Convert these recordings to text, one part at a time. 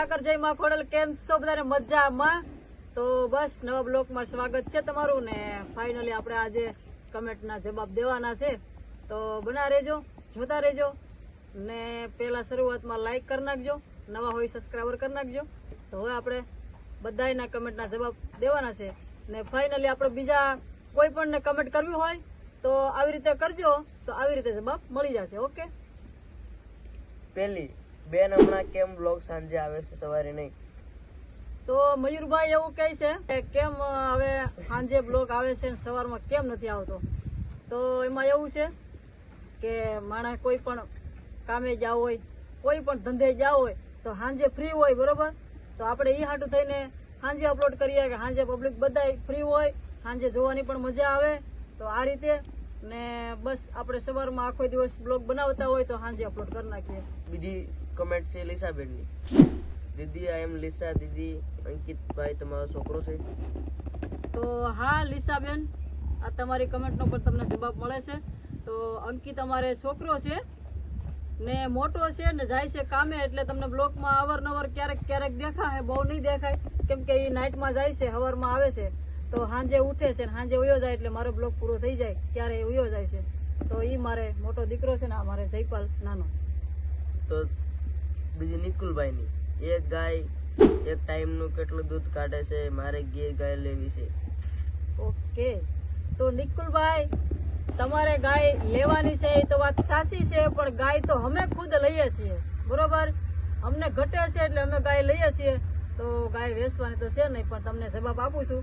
ઠાકર, જય માં કેમ છો બધાને? મજામાં? તો બસ નવા બ્લોકમાં સ્વાગત છે તમારું ને ફાઇનલી આપણે આજે કમેન્ટના જવાબ દેવાના છે. તો બના રહેજો, જોતા રહેજો ને પહેલાં શરૂઆતમાં લાઇક કરી નાખજો, નવા હોય સબસ્ક્રાઈબર કરી નાખજો. તો હવે આપણે બધાના કમેન્ટના જવાબ દેવાના છે. ને ફાઇનલી આપણે બીજા કોઈ પણ ને કમેન્ટ કરવી હોય તો આવી રીતે કરજો, તો આવી રીતે જવાબ મળી જશે, ઓકે? પેલી બેન હમણાં કેમ બ્લોગ સાંજે આવે છે સવારે નહીં? તો મયુરભાઈ એવું કહે છે કે કેમ હવે સાંજે બ્લોગ આવે છે સવારમાં કેમ નથી આવતો? તો એમાં એવું છે કે માણસ કોઈ પણ કામે જાવ હોય, કોઈ પણ ધંધે જાવ હોય, તો સાંજે ફ્રી હોય, બરોબર? તો આપણે એ હાટું થઈને સાંજે અપલોડ કરીએ કે સાંજે પબ્લિક બધા ફ્રી હોય, સાંજે જોવાની પણ મજા આવે. તો આ રીતે ને બસ આપણે સવારમાં આખો દિવસ બ્લોગ બનાવતા હોય તો સાંજે અપલોડ કરી નાખીએ. બીજી કમેન્ટ છે લીસાબેનની. દીદી આઈ એમ લીસા દીદી. અંકિતભાઈ તમારો છોકરો છે? તો હા લીસાબેન આ તમારી કમેન્ટનો પણ તમને જવાબ મળે છે. તો અંકિત અમારે છોકરો છે ને મોટો છે ને જાય છે કામે એટલે તમને બ્લોકમાં અવારનવાર ક્યારેક ક્યારેક દેખાય બહુ નહીં દેખાય. કેમ કે એ નાઇટમાં જાય છે હવારમાં આવે છે. તો સાંજે ઉઠે છે ને સાંજે ઉયો જાય એટલે મારો બ્લોક પૂરો થઈ જાય ત્યારે ઉયો જાય છે. તો એ મારે મોટો દીકરો છે ને આ મારે જયપાલ નાનો. તો બીજી નિકુલભાઈની એક ગાય એક ટાઈમનું કેટલું દૂધ કાઢે છે મારે ગીર ગાય લેવી છે. ઓકે. તો નિકુલભાઈ તમારે ગાય લેવાની છે એ તો વાત સાચી છે પણ ગાય તો અમે ખુદ લઈએ છીએ. બરોબર? અમને ઘટે છે એટલે અમે ગાય લઈએ છીએ. તો ગાય વેચવાની તો છે નહીં પણ તમને જવાબ આપું છું.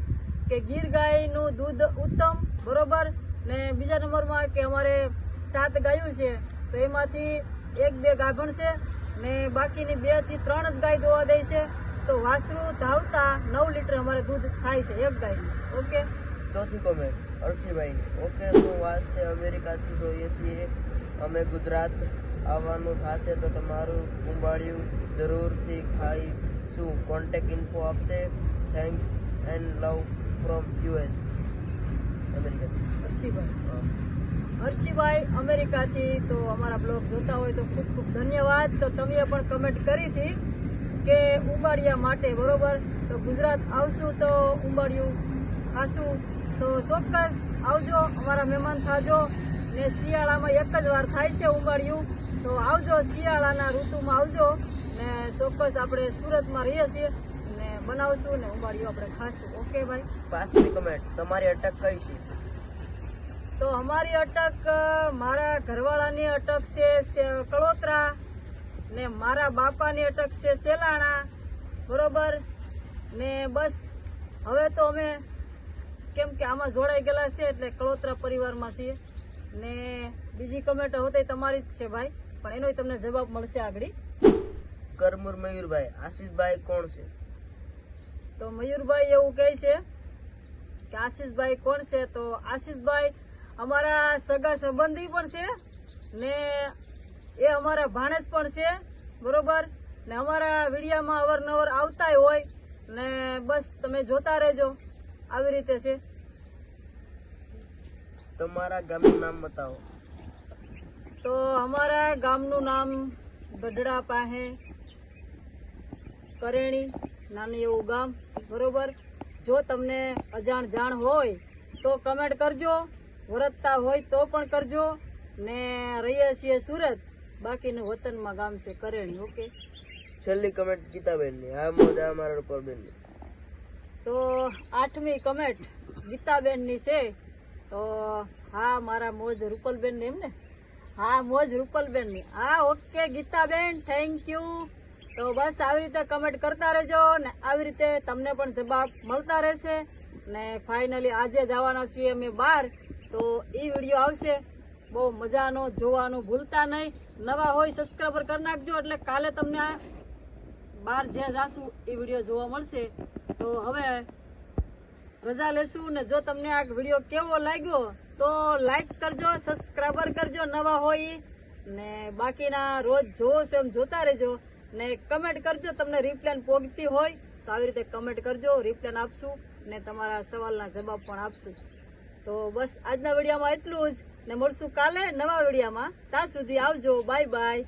કે ગીર ગાયનું દૂધ ઉત્તમ, બરોબર? ને બીજા નંબરમાં કે અમારે સાત ગાયો છે, તો એમાંથી એક બે ગાભણ છે, ને બાકીની બેથી ત્રણ જ ગાય દોવા દે છે, તો વાસરું ધાવતા નવ લીટર અમારે દૂધ થાય છે, એક ગાયનું ઓકે ચોથી કોમેન્ટ અરસીભાઈ ઓકે શું વાત છે? અમેરિકાથી જોઈએ છીએ. અમે ગુજરાત આવવાનું થશે તો તમારું કુંભાળિયું જરૂરથી ખાઈશું કોન્ટેક ઇન્ફો આપશે. Thank and love from US America Harshibhai. Harshibhai અમેરિકાથી તો અમારા બ્લોગ જોતા હોય તો ખૂબ ખૂબ ધન્યવાદ. તો તમે પણ કમેન્ટ કરી હતી કે ઉંબાડિયા માટે બરોબર? તો ગુજરાત આવશું તો ઉંબાડિયું ખાશું. તો ચોક્કસ આવજો અમારા મહેમાન થાજો. ને શિયાળામાં એક જ વાર થાય છે ઉંબાડિયું. તો આવજો શિયાળાના ઋતુમાં આવજો. ને ચોક્કસ આપણે સુરતમાં રહીએ છીએ. બનાવશું ને ઉંબાડિયું આપણે ખાશું. ઓકે ભાઈ? પાંચમી કમેન્ટ તમારી અટક કઈ છે? તો અમારી અટક મારા ઘરવાળાની અટક છે કળોતરા ને મારા બાપાની અટક છે સેલાણા. બરોબર? ને બસ હવે તો અમે કેમ કે આમાં જોડાઈ ગયેલા છે એટલે કળોતરા પરિવારમાં છીએ. ને બીજી કમેન્ટ હોતે તમારી જ છે ભાઈ પણ એનો તમને જવાબ મળશે આગળ. કરમુર મયુરભાઈ આશીષભાઈ કોણ છે? તો મયુરભાઈ એવું કહે છે કે આશીષભાઈ કોણ છે? તો આશીષભાઈ અમારા સગા સંબંધી પણ છે ને એ અમારા ભાણેજ પણ છે બરોબર? ને અમારા વિડીયામાં અવારનવાર આવતા હોય ને બસ તમે જોતા રહેજો. આવી રીતે છે. તમારા ગામનું નામ બતાવો. તો અમારા ગામનું નામ ગઢડા પાસે કરેણી. નાનું એવું ગામ બરોબર? જો તમને અજાણ જાણ હોય તો કમેન્ટ કરજો. વરતતા હોય તો પણ કરજો. ને રહીએ છીએ સુરત. બાકીનું વતનમાં ગામ છે કરેણી ઓકે? છેલ્લી કમેન્ટ ગીતાબેનની. હા મોજ આ મારા રૂપલબેનની તો આઠમી કમેન્ટ ગીતાબેનની છે. તો હા મારા મોજ રૂપલબેન ને એમ ને હા મોજ રૂપલબેનની. હા ઓકે ગીતાબેન થેન્ક યુ તો બસ આવી રીતે કમેન્ટ કરતા રહેજો ને આવી રીતે તમને પણ જવાબ મળતા રહેશે. ને ફાઇનલી આજે જવાના છીએ અમે બહાર. તો એ વીડિયો આવશે. બહુ મજાનો, જોવાનું, ભૂલતા નહીં. નવા હોય સબસ્ક્રાઈબર કરી નાખજો એટલે કાલે તમને બહાર જ્યાં જાશું એ વીડિયો જોવા મળશે. તો હવે રજા લેશું ને જો તમને આ વીડિયો કેવો લાગ્યો તો લાઈક કરજો સબસ્ક્રાઈબર કરજો નવા હોય ને બાકીના રોજ જોવો છો એમ જોતા રહેજો. ને કમેન્ટ કરજો, તમને રિપ્લેન પોગતી હોય તો આવી રીતે કમેન્ટ કરજો રિપ્લેન આપશું ને તમારા સવાલના જવાબ પણ આપશું. તો બસ આજના વિડીયોમાં એટલું જ ને મળશું કાલે નવા વિડીયોમાં. ત્યાં સુધી આવજો. Bye bye